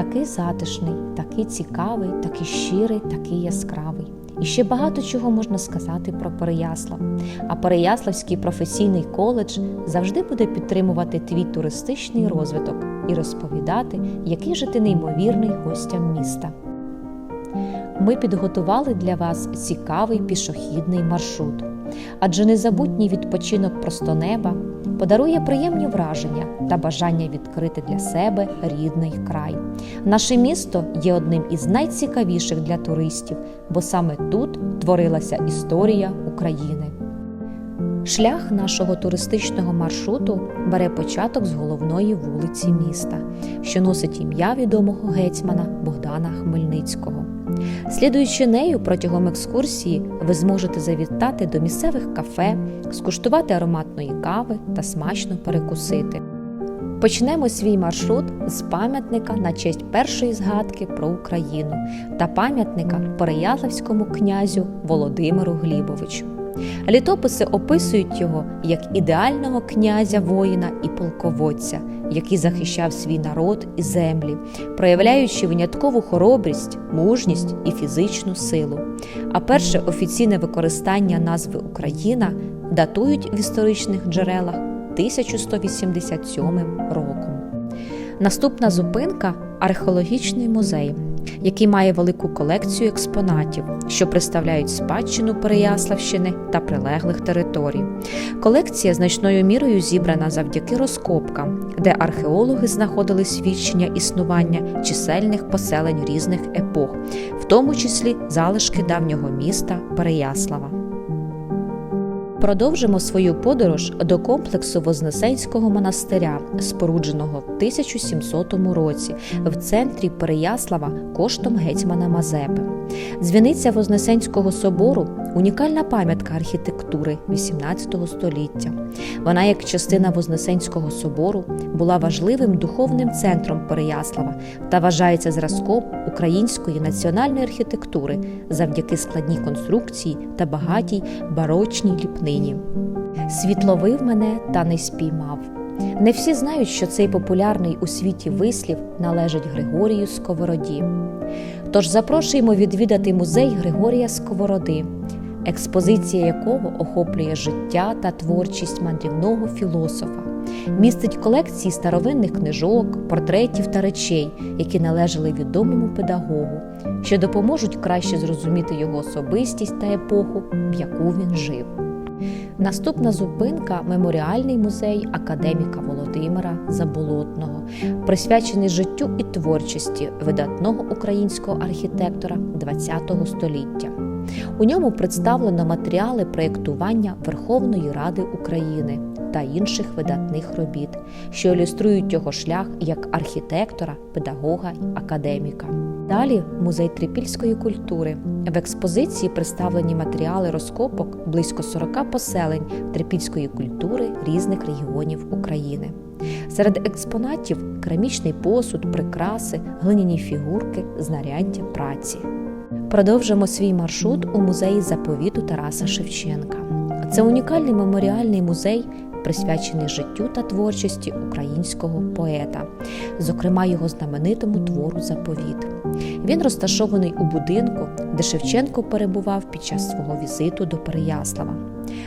Такий затишний, такий цікавий, такий щирий, такий яскравий. І ще багато чого можна сказати про Переяслав. А Переяславський професійний коледж завжди буде підтримувати твій туристичний розвиток і розповідати, який же ти неймовірний гостям міста. Ми підготували для вас цікавий пішохідний маршрут, адже незабутній відпочинок просто неба подарує приємні враження та бажання відкрити для себе рідний край. Наше місто є одним із найцікавіших для туристів, бо саме тут творилася історія України. Шлях нашого туристичного маршруту бере початок з головної вулиці міста, що носить ім'я відомого гетьмана Богдана Хмельницького. Слідуючи нею протягом екскурсії, ви зможете завітати до місцевих кафе, скуштувати ароматної кави та смачно перекусити. Почнемо свій маршрут з пам'ятника на честь першої згадки про Україну та пам'ятника Переяславському князю Володимиру Глібовичу. Літописи описують його як ідеального князя воїна і полководця, який захищав свій народ і землі, проявляючи виняткову хоробрість, мужність і фізичну силу. А перше офіційне використання назви Україна датують в історичних джерелах 1187 роком. Наступна зупинка археологічний музей, який має велику колекцію експонатів, що представляють спадщину Переяславщини та прилеглих територій. Колекція значною мірою зібрана завдяки розкопкам, де археологи знаходили свідчення існування чисельних поселень різних епох, в тому числі залишки давнього міста Переяслава. Продовжимо свою подорож до комплексу Вознесенського монастиря, спорудженого в 1700 році в центрі Переяслава коштом гетьмана Мазепи. Дзвіниця Вознесенського собору унікальна пам'ятка архітектури XVIII століття. Вона, як частина Вознесенського собору, була важливим духовним центром Переяслава та вважається зразком української національної архітектури завдяки складній конструкції та багатій барочній ліпнині. Світ ловив мене та не спіймав. Не всі знають, що цей популярний у світі вислів належить Григорію Сковороді. Тож запрошуємо відвідати музей Григорія Сковороди, експозиція якого охоплює життя та творчість мандрівного філософа, містить колекції старовинних книжок, портретів та речей, які належали відомому педагогу, що допоможуть краще зрозуміти його особистість та епоху, в яку він жив. Наступна зупинка меморіальний музей академіка Володимира Заболотного, присвячений життю і творчості видатного українського архітектора ХХ століття. У ньому представлено матеріали проєктування Верховної Ради України та інших видатних робіт, що ілюструють його шлях як архітектора, педагога й академіка. Далі музей трипільської культури. В експозиції представлені матеріали розкопок близько 40 поселень трипільської культури різних регіонів України. Серед експонатів керамічний посуд, прикраси, глиняні фігурки, знаряддя праці. Продовжимо свій маршрут у музеї заповіту Тараса Шевченка. Це унікальний меморіальний музей, присвячений життю та творчості українського поета, зокрема його знаменитому твору Заповіт. Він розташований у будинку, де Шевченко перебував під час свого візиту до Переяслава.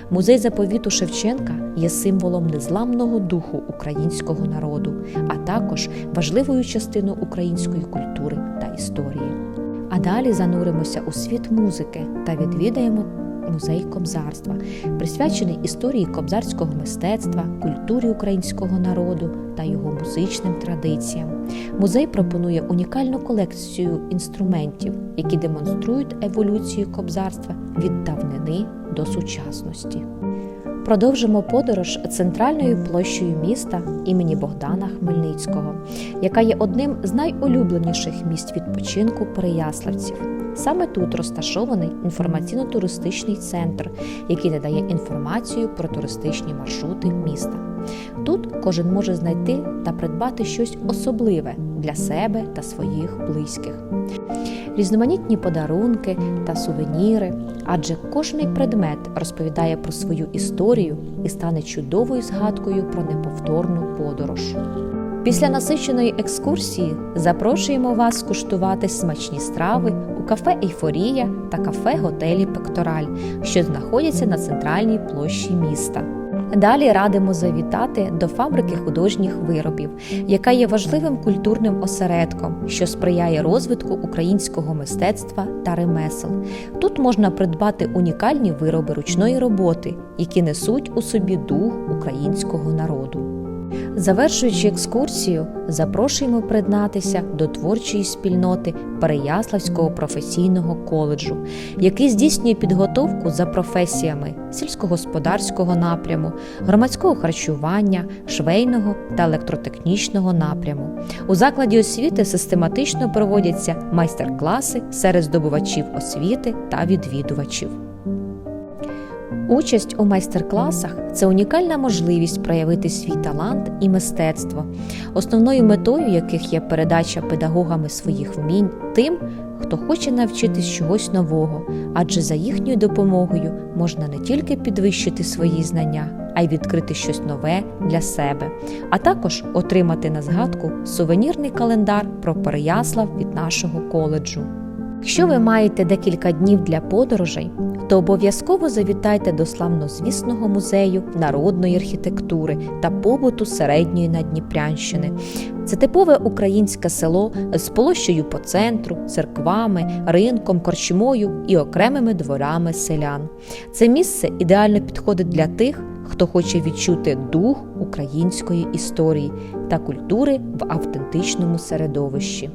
Музей заповіту Шевченка є символом незламного духу українського народу, а також важливою частиною української культури та історії. А далі зануримося у світ музики та відвідаємо музей кобзарства, присвячений історії кобзарського мистецтва, культурі українського народу та його музичним традиціям. Музей пропонує унікальну колекцію інструментів, які демонструють еволюцію кобзарства від давнини до сучасності. Продовжимо подорож центральною площею міста імені Богдана Хмельницького, яка є одним з найулюбленіших місць відпочинку переяславців. Саме тут розташований інформаційно-туристичний центр, який надає інформацію про туристичні маршрути міста. Тут кожен може знайти та придбати щось особливе для себе та своїх близьких. Різноманітні подарунки та сувеніри, адже кожний предмет розповідає про свою історію і стане чудовою згадкою про неповторну подорож. Після насиченої екскурсії запрошуємо вас скуштувати смачні страви кафе Ейфорія та кафе готелі Пектораль, що знаходяться на центральній площі міста. Далі радимо завітати до фабрики художніх виробів, яка є важливим культурним осередком, що сприяє розвитку українського мистецтва та ремесел. Тут можна придбати унікальні вироби ручної роботи, які несуть у собі дух українського народу. Завершуючи екскурсію, запрошуємо приєднатися до творчої спільноти Переяславського професійного коледжу, який здійснює підготовку за професіями сільськогосподарського напряму, громадського харчування, швейного та електротехнічного напряму. У закладі освіти систематично проводяться майстер-класи серед здобувачів освіти та відвідувачів. Участь у майстер-класах це унікальна можливість проявити свій талант і мистецтво, основною метою яких є передача педагогами своїх вмінь тим, хто хоче навчитись чогось нового, адже за їхньою допомогою можна не тільки підвищити свої знання, а й відкрити щось нове для себе, а також отримати на згадку сувенірний календар про Переяслав від нашого коледжу. Якщо ви маєте декілька днів для подорожей, то обов'язково завітайте до славнозвісного музею народної архітектури та побуту середньої Надніпрянщини. Це типове українське село з площею по центру, церквами, ринком, корчмою і окремими дворами селян. Це місце ідеально підходить для тих, хто хоче відчути дух української історії та культури в автентичному середовищі.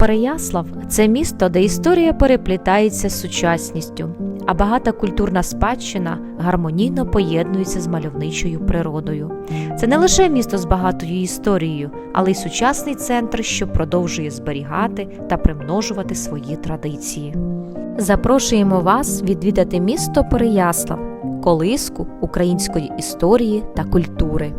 Переяслав це місто, де історія переплітається з сучасністю, а багата культурна спадщина гармонійно поєднується з мальовничою природою. Це не лише місто з багатою історією, але й сучасний центр, що продовжує зберігати та примножувати свої традиції. Запрошуємо вас відвідати місто Переяслав, колиску української історії та культури.